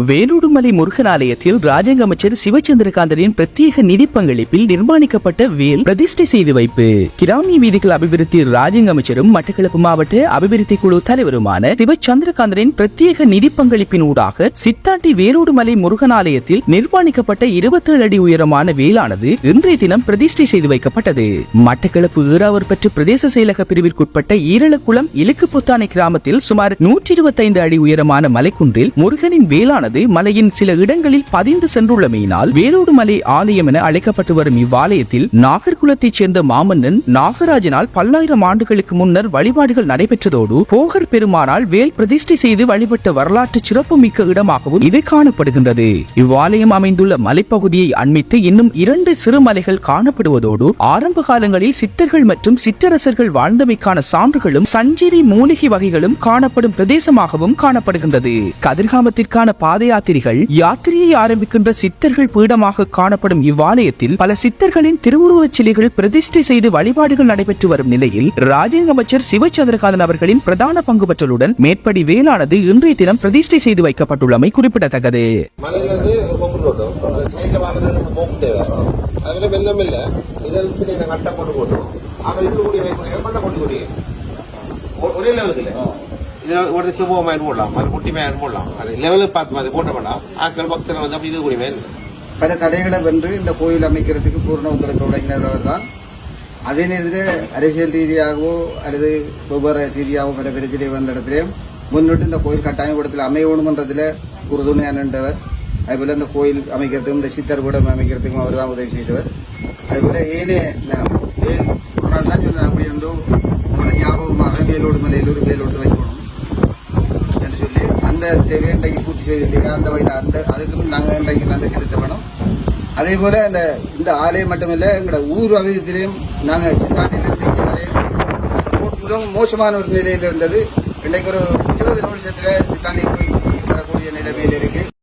வேலூடுமலை முருகன் ஆலயத்தில் ராஜாங்க அமைச்சர் சிவச்சந்திரகாந்தனின் பிரத்யேக நிதி பங்களிப்பில் நிர்மாணிக்கப்பட்ட வேல் பிரதிஷ்டை செய்து வைப்பு. கிராமிய வீதிகள் அபிவிருத்தி ராஜாங்க அமைச்சரும் மட்டக்களப்பு மாவட்ட அபிவிருத்தி குழு தலைவருமான சிவச்சந்திரகாந்தனின் பிரத்யேக நிதி பங்களிப்பின் ஊடாக சித்தாண்டி வேலூடுமலை முருகன் ஆலயத்தில் நிர்மாணிக்கப்பட்ட 27 அடி உயரமான வேலானது இன்றைய தினம் பிரதிஷ்டை செய்து வைக்கப்பட்டது. மட்டக்களப்பு ஈராவர்பற்று பிரதேச செயலக பிரிவிற்குட்பட்ட ஈரலக்குளம் இலுக்கு புத்தானை கிராமத்தில் சுமார் நூற்றி இருபத்தைந்து அடி உயரமான மலைக்குன்றில் முருகனின் மலையானது மலையின் சில இடங்களில் பதிந்து சென்றுள்ளமையினால் வேலோடு மலை ஆலயம் என அழைக்கப்பட்டு வரும் இவ்வாலயத்தில் நாகர்குலத்தைச் சேர்ந்த மாமன்னன் நாகராஜனால் பல்லாயிரம் ஆண்டுகளுக்கு முன்னர் வழிபாடுகள் நடைபெற்றதோடு போகர் பெருமானால் வேல் பிரதிஷ்டை செய்து வழிபட்ட வரலாற்று சிறப்புமிக்க இடமாகவும் இது காணப்படுகின்றது. இவ்வாலயம் அமைந்துள்ள மலைப்பகுதியை அண்மித்து இன்னும் இரண்டு சிறு மலைகள் காணப்படுவதோடு ஆரம்ப காலங்களில் சித்தர்கள் மற்றும் சிற்றரசர்கள் வாழ்ந்தமைக்கான சான்றுகளும் சஞ்சீவி மூலிகை வகைகளும் காணப்படும் பிரதேசமாகவும் காணப்படுகின்றது. கதிர்காமத்திற்கான பாத பாத யாத்திரிகள் யாத்திரையை ஆரம்பிக்கின்ற சித்தர்கள் பீடமாக காணப்படும் இவ்வாலயத்தில் பல சித்தர்களின் திருவுருவச் சிலைகள் பிரதிஷ்டை செய்து வழிபாடுகள் நடைபெற்று வரும் நிலையில் ராஜாங்க அமைச்சர் சிவச்சந்திரகாதன் அவர்களின் பிரதான பங்குபற்றலுடன் மேற்படி வேளானது இன்றைய தினம் பிரதிஷ்டை செய்து வைக்கப்பட்டுள்ளமை குறிப்பிடத்தக்கது. அதில் மெல்ல மெல்ல இதற்கு கொண்டு போட்டோம் ஒரே லெவலுக்கு இல்லை? இதில் ஒரு சிவ மேன் போடலாம் அது குட்டி மேன் போடலாம் அது லெவலுக்கு பார்த்து அது போட்ட வேண்டாம் ஆக்கள் பக்தர்கள் வந்து அப்படி இருக்கக்கூடிய கூடிய மேன் பல தடைகளை வென்று இந்த கோயில் அமைக்கிறதுக்கு பூர்ண ஒத்துழைப்பு வழங்கினவர் தான் அதே நேரத்தில் அரசியல் ரீதியாகவோ அல்லது வெவ்வேறு ரீதியாகவோ பல பிரச்சனை வந்த இடத்துலையும் முன்னிட்டு இந்த கோயில் கட்டாயக்கூடத்தில் அமையணுமன்றதில் உறுதுணையானவர் அதுபோல் இந்த கோயில் அமைக்கிறதுக்கும் இந்த சித்தர் கூடம் அமைக்கிறதுக்கும் அவர் தான் உதவி செய்தவர் அதுபோல் ஏனே நான் வேல் ஒரு நாள் தான் சொன்னேன் அப்படி என்று ஞாபகமாக வேலோடு மலையில் ஒரு வேலோடு வைக்கணும் அந்த தேவையை இன்றைக்கு பூர்த்தி செய்திருக்கீங்க அந்த வகையில் அந்த அதுக்கும் நாங்கள் இன்றைக்கு நன்றி செலுத்த வேணும் அதே போல் இந்த இந்த ஆலயம் மட்டுமில்லை எங்களோட ஊர் அபிவிருத்திலையும் நாங்கள் சித்தாண்டிலிருந்து இங்கே வரை அந்த ரோட் மிகவும் மோசமான ஒரு நிலையில் இருந்தது இன்றைக்கு ஒரு இருபது நிமிஷத்தில் சித்தாண்டி போய் வரக்கூடிய நிலைமையில் இருக்குது